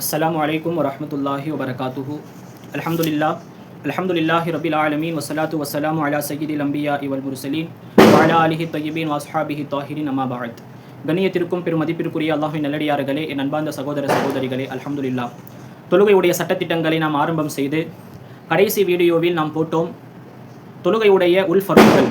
அஸ்லாம் வலைக்கம் வரமத்துல்லாஹி வபரகாத்துஹு அலமதுல்லா அலமதுல்லாஹி ரபில் ஆலமீன் வசலாத்து வசலாம் அலா சயீதில் அம்பியா இவல் முருசலீன் வாலா அலிஹி தயீபின் வாஸ்ஹாபிஹி தாஹிரின் அம்மா பாத் கண்ணியத்திற்கும் பெருமதிப்பிற்குரிய அல்லாஹின் நல்லடியார்களே என் அன்பார்ந்த சகோதர சகோதரிகளே அலமதுல்லா தொழுகையுடைய சட்டத்திட்டங்களை நாம் ஆரம்பம் செய்து கடைசி வீடியோவில் நாம் போட்டோம் தொழுகையுடைய உள் ஃபருங்கள்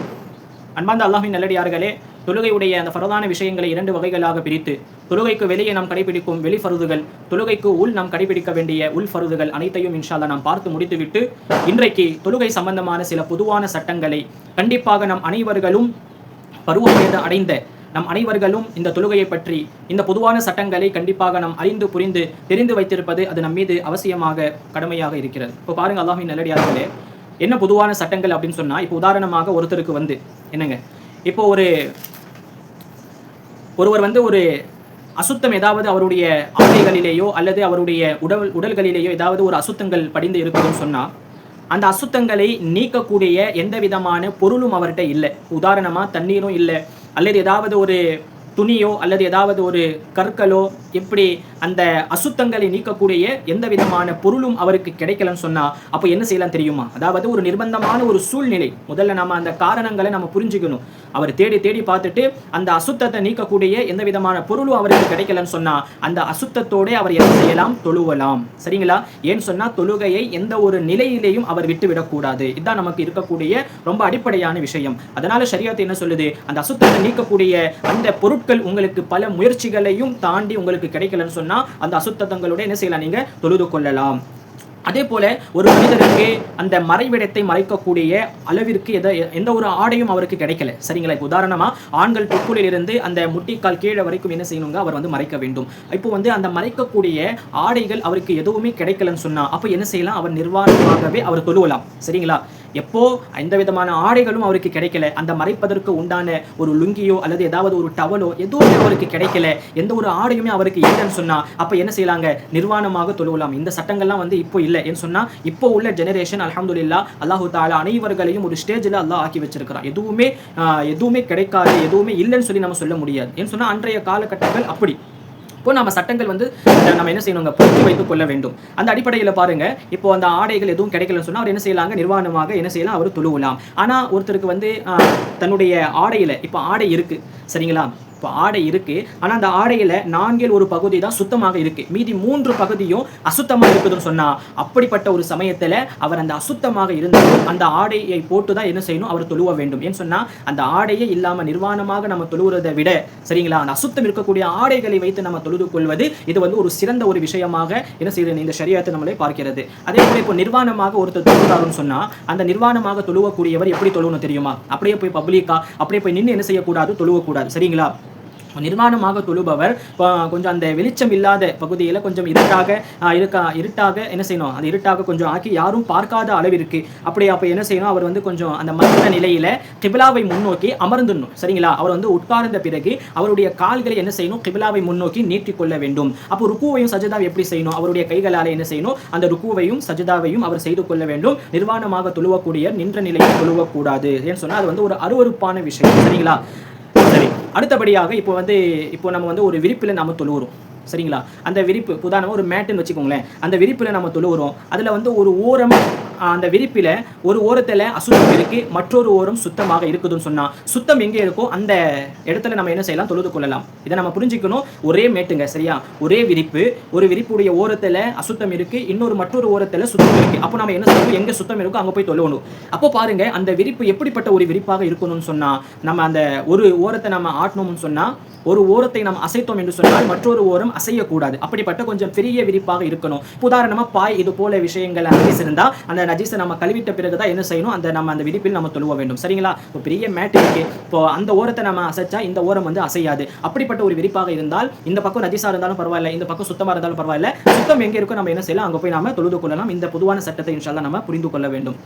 அன்பார்ந்த அல்லாஹின் நல்லடியார்களே தொழுகையுடைய அந்த ஃபரதான விஷயங்களை இரண்டு வகைகளாக பிரித்து தொழுகைக்கு வெளியே நாம் கடைபிடிக்கும் வெளி ஃபருதுகள் தொழுகைக்கு உள் நாம் கடைபிடிக்க வேண்டிய உள் ஃபருதுகள் அனைத்தையும் இன்ஷால்லா நாம் பார்த்து முடித்துவிட்டு இன்றைக்கு தொழுகை சம்பந்தமான சில பொதுவான சட்டங்களை கண்டிப்பாக நம் அனைவர்களும் பருவவயது அடைந்த நம் அனைவர்களும் இந்த தொழுகையை பற்றி இந்த பொதுவான சட்டங்களை கண்டிப்பாக நாம் அறிந்து புரிந்து தெரிந்து வைத்திருப்பது அது நம் மீது அவசியமாக கடமையாக இருக்கிறது. இப்போ பாருங்க அல்லாஹின் நல்லடியார்களே என்ன பொதுவான சட்டங்கள் அப்படின்னு சொன்னால் இப்போ உதாரணமாக ஒருத்தருக்கு வந்து என்னங்க? இப்போ ஒரு ஒருவர் வந்து ஒரு அசுத்தம் ஏதாவது அவருடைய ஆடைகளிலேயோ அல்லது அவருடைய உடல் உடல்களிலேயோ ஏதாவது ஒரு அசுத்தங்கள் படிந்து இருக்குதுன்னு சொன்னால் அந்த அசுத்தங்களை நீக்கக்கூடிய எந்த விதமான பொருளும் அவர்கிட்ட இல்லை. உதாரணமாக தண்ணீரும் இல்லை. அல்லது ஏதாவது ஒரு துணியோ அல்லது ஏதாவது ஒரு கற்களோ எப்படி அந்த அசுத்தங்களை நீக்கக்கூடிய எந்த விதமான பொருளும் அவருக்கு கிடைக்கலன்னு சொன்னா அப்போ என்ன செய்யலாம் தெரியுமா? அதாவது ஒரு நிர்பந்தமான ஒரு சூழ்நிலை. முதல்ல நம்ம அந்த காரணங்களை நம்ம புரிஞ்சுக்கணும். அவர் தேடி தேடி பார்த்துட்டு அந்த அசுத்தத்தை நீக்கக்கூடிய எந்த விதமான பொருளும் அவருக்கு கிடைக்கலன்னு சொன்னா அந்த அசுத்தத்தோட அவர் என்ன செய்யலாம்? தொழுவலாம். சரிங்களா? ஏன்னு சொன்னா தொழுகையை எந்த ஒரு நிலையிலேயும் அவர் விட்டு விடக்கூடாது இதுதான் நமக்கு இருக்கக்கூடிய ரொம்ப அடிப்படையான விஷயம். அதனால சரியாத்து என்ன சொல்லுது? அந்த அசுத்தத்தை நீக்கக்கூடிய அந்த பொருட்கள் உங்களுக்கு பல முயற்சிகளையும் தாண்டி உங்களுக்கு கிடைக்கலன்னு சொன்னா அந்த அசுத்தங்களோட என்ன செய்யலாம் நீங்க தொழுது கொள்ளலாம். அதே போல ஒரு மனிதருக்கு அந்த மறைவிடத்தை மறைக்கக்கூடிய அளவிற்கு எத எந்த ஒரு ஆடையும் அவருக்கு கிடைக்கல. சரிங்களா? இப்போ உதாரணமா ஆண்கள் தொப்புளில் அந்த முட்டிக்கால் கீழே வரைக்கும் என்ன செய்யணுங்க? அவர் வந்து மறைக்க வேண்டும். இப்போ வந்து அந்த மறைக்கக்கூடிய ஆடைகள் அவருக்கு எதுவுமே கிடைக்கலன்னு சொன்னா அப்போ என்ன செய்யலாம்? அவர் நிர்வாகமாகவே அவர் தொழுவலாம். சரிங்களா? எப்போ எந்த விதமான ஆடைகளும் அவருக்கு கிடைக்கல அந்த மறைப்பதற்கு உண்டான ஒரு லுங்கியோ அல்லது ஏதாவது ஒரு டவலோ எதுவுமே அவருக்கு கிடைக்கல. எந்த ஒரு ஆடையுமே அவருக்கு இல்லைன்னு சொன்னா அப்ப என்ன செய்யலாங்க? நிர்வாணமாக தொழுவலாம். இந்த சட்டங்கள்லாம் வந்து இப்போ இல்லை ஏன்னு சொன்னா இப்போ உள்ள ஜெனரேஷன் அல்ஹம்துலில்லா அல்லாஹு தாலா அனைவர்களையும் ஒரு ஸ்டேஜில் அல்லாஹ் ஆக்கி வச்சிருக்கிறான். எதுவுமே எதுவுமே கிடைக்காது எதுவுமே இல்லைன்னு சொல்லி நம்ம சொல்ல முடியாது. ஏன்னு சொன்னா அன்றைய காலகட்டங்கள் அப்படி. இப்போ நம்ம சட்டங்கள் வந்து நம்ம என்ன செய்யணுங்க? பொருத்தி வைத்துக் கொள்ள வேண்டும். அந்த அடிப்படையில் பாருங்க இப்போ அந்த ஆடைகள் எதுவும் கிடைக்கலன்னு சொன்னா அவர் என்ன செய்யலாங்க? நிர்வாணமாக என்ன செய்யலாம்? அவர் துழுவலாம். ஆனா ஒருத்தருக்கு வந்து தன்னுடைய ஆடையில இப்போ ஆடை இருக்கு. சரிங்களா? இப்போ ஆடை இருக்கு. ஆனா அந்த ஆடையில நான்கில் ஒரு பகுதி தான் சுத்தமாக இருக்கு. மீதி மூன்று பகுதியும் அசுத்தமா இருக்குதுன்னு சொன்னா அப்படிப்பட்ட ஒரு சமயத்துல அவர் அந்த அசுத்தமாக இருந்தாலும் அந்த ஆடையை போட்டு தான் என்ன செய்யணும்? அவர் தொழுவ வேண்டும். ஏன்னு சொன்னா அந்த ஆடையே இல்லாம நிர்வாணமாக நம்ம தொழுவுறதை விட சரிங்களா? அந்த அசுத்தம் இருக்கக்கூடிய ஆடைகளை வைத்து நம்ம தொழுது கொள்வது இது வந்து ஒரு சிறந்த ஒரு விஷயமாக என்ன செய்யுது இந்த சரியாத்தை நம்மளை பார்க்கிறது. அதே போல இப்போ நிர்வாணமாக ஒருத்தர் தொழுகிறாருன்னு சொன்னா அந்த நிர்வாணமாக தொழுவக்கூடியவர் எப்படி தொழுவணும் தெரியுமா? அப்படியே போய் பப்ளிக்கா அப்படியே போய் நின்று என்ன செய்யக்கூடாது? தொழுவக்கூடாது. சரிங்களா? நிர்வாணமாக தொழுபவர். கொஞ்சம் அந்த வெளிச்சம் இல்லாத பகுதியில் கொஞ்சம் இருட்டாக இருக்கா இருட்டாக என்ன செய்யணும்? அந்த இருட்டாக கொஞ்சம் ஆக்கி யாரும் பார்க்காத அளவிற்கு அப்படி அப்போ என்ன செய்யணும்? அவர் வந்து கொஞ்சம் அந்த மந்த நிலையில் கிபிலாவை முன்னோக்கி அமர்ந்துடணும். சரிங்களா? அவர் வந்து உட்கார்ந்த பிறகு அவருடைய கால்களை என்ன செய்யணும்? கிபிலாவை முன்னோக்கி நீட்டிக்கொள்ள வேண்டும். அப்போ ருக்குவையும் சஜிதாவை எப்படி செய்யணும்? அவருடைய கைகளால் என்ன செய்யணும்? அந்த ருக்குவையும் சஜிதாவையும் அவர் செய்து கொள்ள வேண்டும். நிர்வாணமாக தொழுவக்கூடிய நின்ற நிலையில் தொழுவக்கூடாது. ஏன்னு சொன்னால் அது வந்து ஒரு அருவருப்பான விஷயம். சரிங்களா? அடுத்தபடியாக இப்போ வந்து இப்போ நம்ம வந்து ஒரு விரிப்பில் நம்ம தொழுவுறோம். சரிங்களா? அந்த விரிப்பு உதாரணமாக ஒரு மேட்டுன்னு வச்சுக்கோங்களேன். அந்த விரிப்பில் நம்ம தொழுகிறோம் அதில் வந்து ஒரு ஓரம் அந்த விரிப்பில் ஒரு ஓரத்தில் அசுத்தம் இருக்குது மற்றொரு ஓரம் சுத்தமாக இருக்குதுன்னு சொன்னால் சுத்தம் எங்கே இருக்கோ அந்த இடத்துல நம்ம என்ன செய்யலாம்? தொழுது கொள்ளலாம். இதை நம்ம புரிஞ்சுக்கணும். ஒரே மேட்டுங்க சரியா? ஒரே விரிப்பு. ஒரு விரிப்புடைய ஓரத்தில் அசுத்தம் இருக்குது இன்னொரு மற்றொரு ஓரத்தில் சுத்தம் இருக்குது அப்போ நம்ம என்ன செய்யணும்? எங்கே சுத்தம் இருக்கோ அங்கே போய் தொழுவணும். அப்போ பாருங்க அந்த விரிப்பு எப்படிப்பட்ட ஒரு விரிப்பாக இருக்கணும்னு சொன்னால் நம்ம அந்த ஒரு ஓரத்தை நம்ம ஆட்டணும்னு சொன்னால் ஒரு ஓரத்தை நாம் அசைத்தோம் என்று சொன்னால் மற்றொரு ஓரம் அசையக்கூடாது. அப்படிப்பட்ட கொஞ்சம் பெரிய விரிப்பாக இருக்கணும். உதாரணமாக பாய் இது போல விஷயங்கள் அங்கே இருந்தால் அந்த நஜீஸை நம்ம கழுவிட்ட பிறகுதான் என்ன செய்யணும்? அந்த நம்ம அந்த விரிப்பில் நம்ம தொழுவ வேண்டும். சரிங்களா? இப்போ பெரிய மேட் இருக்கு. இப்போ அந்த ஓரத்தை நம்ம அசைச்சா இந்த ஓரம் வந்து அசையாது. அப்படிப்பட்ட ஒரு விரிப்பாக இருந்தால் இந்த பக்கம் நஜீஸாக இருந்தாலும் பரவாயில்ல இந்த பக்கம் சுத்தமாக இருந்தாலும் பரவாயில்ல. சுத்தம் எங்கே இருக்கோ நம்ம என்ன செய்யலாம்? அங்கே போய் நாம தொழுது கொள்ளலாம். இந்த பொதுவான சட்டத்தை இன்ஷால்லாம் நம்ம புரிந்து கொள்ள வேண்டும்.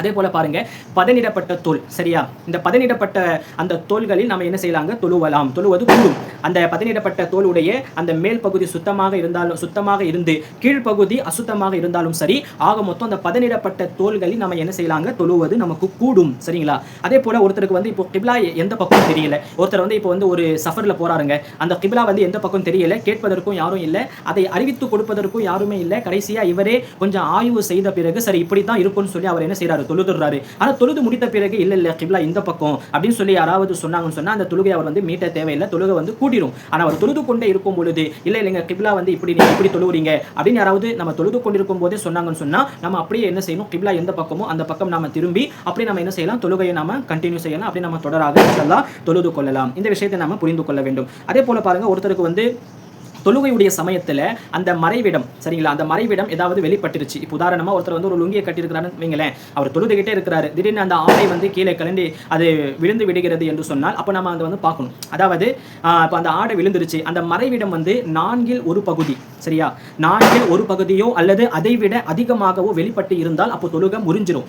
அதே போல பாருங்க பதனிடப்பட்ட தோல் சரியா? இந்த பதனிடப்பட்ட அந்த தோல்களில் நம்ம என்ன செய்யலாங்க? தொழுவலாம். தொழுவது கூடும் அந்த பதனிடப்பட்ட தோலுடைய அந்த மேல் பகுதி சுத்தமாக இருந்தாலும் சுத்தமாக இருந்து கீழ்ப்பகுதி அசுத்தமாக இருந்தாலும் சரி ஆக மொத்தம் அந்த பதனிடப்பட்ட தோல்களில் நம்ம என்ன செய்யலாங்க? தொழுவது நமக்கு கூடும் சரிங்களா? அதே போல ஒருத்தருக்கு வந்து இப்போ கிப்லா எந்த பக்கம் தெரியல. ஒருத்தர் வந்து இப்போ வந்து ஒரு சஃபரில் போறாருங்க. அந்த கிப்லா வந்து எந்த பக்கம் தெரியல. கேட்பதற்கும் யாரும் இல்லை. அதை அறிவித்து கொடுப்பதற்கும் யாருமே இல்லை. கடைசியாக இவரே கொஞ்சம் ஆய்வு செய்த பிறகு சரி இப்படி தான் இருக்கும்னு சொல்லி அவர் என்ன செய்கிறாரு தொழுதுறாரு ஆனால் தொழுது முடித்த பிறகு இல்லை இல்லை கிப்லா இந்த பக்கம் அப்படின்னு சொல்லி யாராவது சொன்னாங்கன்னு சொன்னால் அந்த தொழுகை அவர் வந்து மீட்ட தேவையில்லை. தொழுகை வந்து கூட்டிடும் ஆனால் அவர் தொழுது கொண்டே இருக்கும் பொழுது இல்லை இல்லைங்க கிப்லா வந்து இப்படி நீங்கள் இப்படி தொழுவுறீங்க அப்படின்னு யாராவது நம்ம தொழுது கொண்டிருக்கும் போதே சொன்னாங்கன்னு சொன்னால் நம்ம அப்படியே என்ன செய்யணும்? கிப்லா எந்த பக்கமோ அந்த பக்கம் நாம திரும்பி அப்படி நம்ம என்ன செய்யலாம்? தொழுகையை நம்ம கண்டினியூ செய்யலாம். அப்படி நம்ம தொடராக தொழுது கொள்ளலாம். இந்த விஷயத்தை நம்ம புரிந்து கொள்ள வேண்டும். அதே போல பாருங்கள் ஒருத்தருக்கு வந்து தொழுகையுடைய சமயத்தில் அந்த மறைவிடம் சரிங்களா? அந்த மறைவிடம் ஏதாவது வெளிப்பட்டுருச்சு. இப்போ உதாரணமாக ஒருத்தர் வந்து ஒரு லுங்கியை கட்டியிருக்கிறாருன்னு வைங்களேன். அவர் தொழுதுகிட்டே இருக்கிறாரு. திடீர்னு அந்த ஆடை வந்து கீழே கலந்து அது விழுந்து விடுகிறது என்று சொன்னால் அப்போ நம்ம அதை வந்து பார்க்கணும். அதாவது இப்போ அந்த ஆடை விழுந்துருச்சு. அந்த மறைவிடம் வந்து நான்கில் ஒரு பகுதி. சரியா? நான்கில் ஒரு பகுதியோ அல்லது அதை விட அதிகமாகவோ வெளிப்பட்டு இருந்தால் அப்போ தொழுகை முறிஞ்சிரும்.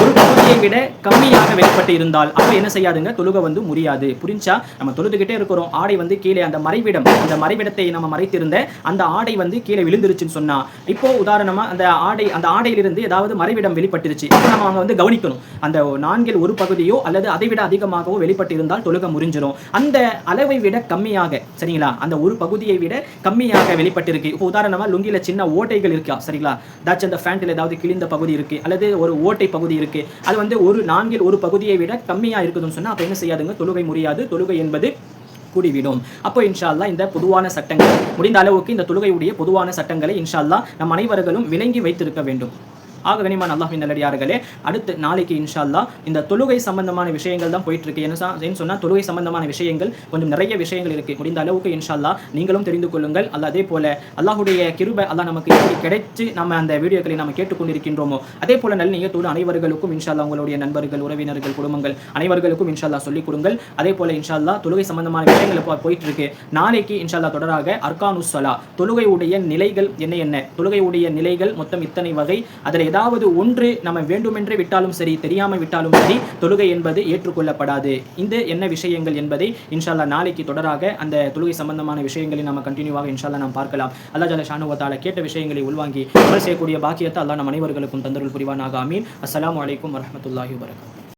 ஒரு பகுதியை விட கம்மியாக வெளிப்பட்டு இருந்தால் அப்போ என்ன செய்யாதுங்க? தொழுகை வந்து முறியாது. புரிஞ்சா? நம்ம தொழுதுகிட்டே இருக்கிறோம். ஆடை வந்து கீழே அந்த மறைவிடம் அந்த மறைவிடத்தை நம்ம மறைத்திருந்த அந்த ஆடை வந்து கீழே விழுந்துருச்சுன்னு சொன்னா இப்போ உதாரணமா அந்த ஆடை அந்த ஆடையிலிருந்து ஏதாவது மறைவிடம் வெளிப்பட்டுருச்சு. அப்போ நம்ம அவங்க வந்து கவனிக்கணும். அந்த நான்கில் ஒரு பகுதியோ அல்லது அதை விட அதிகமாகவோ வெளிப்பட்டு இருந்தால் தொழுகை முறிஞ்சிடும் அந்த அளவை விட கம்மியாக சரிங்களா? அந்த ஒரு பகுதியை விட கம்மியாக வெளிப்பட்டிருக்கு? இப்போ உதாரணமா லுங்கில சின்ன ஓட்டைகள் இருக்கா? சரிங்களா? தாச்சும் அந்த ஃபேண்டில் ஏதாவது கிழிந்த பகுதி இருக்கு அல்லது ஒரு ஓட்டை பகுதி இருக்கு. அது வந்து ஒரு நான்கில் ஒரு பகுதியை விட கம்மியா இருக்குதுன்னு சொன்னா அப்ப என்ன செய்யாதுங்க? தொழுகை முடியாது. தொழுகை என்பது கூடிவிடும். அப்போ இன்ஷால்லா இந்த பொதுவான சட்டங்கள் முடிந்த அளவுக்கு இந்த தொழுகையுடைய பொதுவான சட்டங்களை இன்ஷால்லா நம் அனைவர்களும் விளங்கி வைத்திருக்க வேண்டும். ஆக கனிமான் அல்லாஹின் நல்லடியார்களே அடுத்து நாளைக்கு இன்ஷா இந்த தொழுகை சம்பந்தமான விஷயங்கள் தான் போயிட்டு இருக்கு என்ன சொன்னால் தொழுகை சம்பந்தமான விஷயங்கள் கொஞ்சம் நிறைய விஷயங்கள் இருக்கு. முடிந்த அளவுக்கு இன்ஷா நீங்களும் தெரிந்து கொள்ளுங்கள். அல்ல அதே போல அல்லாஹுடைய கிருபை அல்லாஹ் நமக்கு எப்படி கிடைச்சு நம்ம அந்த வீடியோக்களை நம்ம கேட்டுக்கொண்டிருக்கின்றோமோ அதே போல நல்ல நியத்தோடு அனைவர்களுக்கும் இன்ஷா உங்களுடைய நண்பர்கள் உறவினர்கள் குடும்பங்கள் அனைவர்களுக்கும் இன்ஷா அல்லாஹ் சொல்லிக் கொடுங்கள். அதே போல இன்ஷா அல்லாஹ் தொழுகை சம்பந்தமான விஷயங்கள் போயிட்டு இருக்கு நாளைக்கு இன்ஷா தொடராக அர்கானுசலா தொழுகையுடைய நிலைகள் என்ன என்ன? தொழுகையுடைய நிலைகள் மொத்தம் இத்தனை வகை. அதில் ஏதாவது ஒன்று நம்ம வேண்டுமென்றே விட்டாலும் சரி தெரியாமல் விட்டாலும் சரி தொழுகை என்பது ஏற்றுக்கொள்ளப்படாது. இந்த என்ன விஷயங்கள் என்பதை இன்ஷால்லா நாளைக்கு தொடராக அந்த தொழுகை சம்பந்தமான விஷயங்களை நம்ம கண்டினியூவாக இன்ஷால்லா நாம் பார்க்கலாம். அல்லாஹ் ஜல்ல ஷானுவத்தால கேட்ட விஷயங்களை உள்வாங்கி அமல் செய்யக்கூடிய பாக்கியத்தை அல்லா நம் அனைவர்களுக்கும் தந்தருள் புரிவானாக. அமீன் அஸ்லாம் வலைக்கம் வரமத்துல்லாஹி வரகம்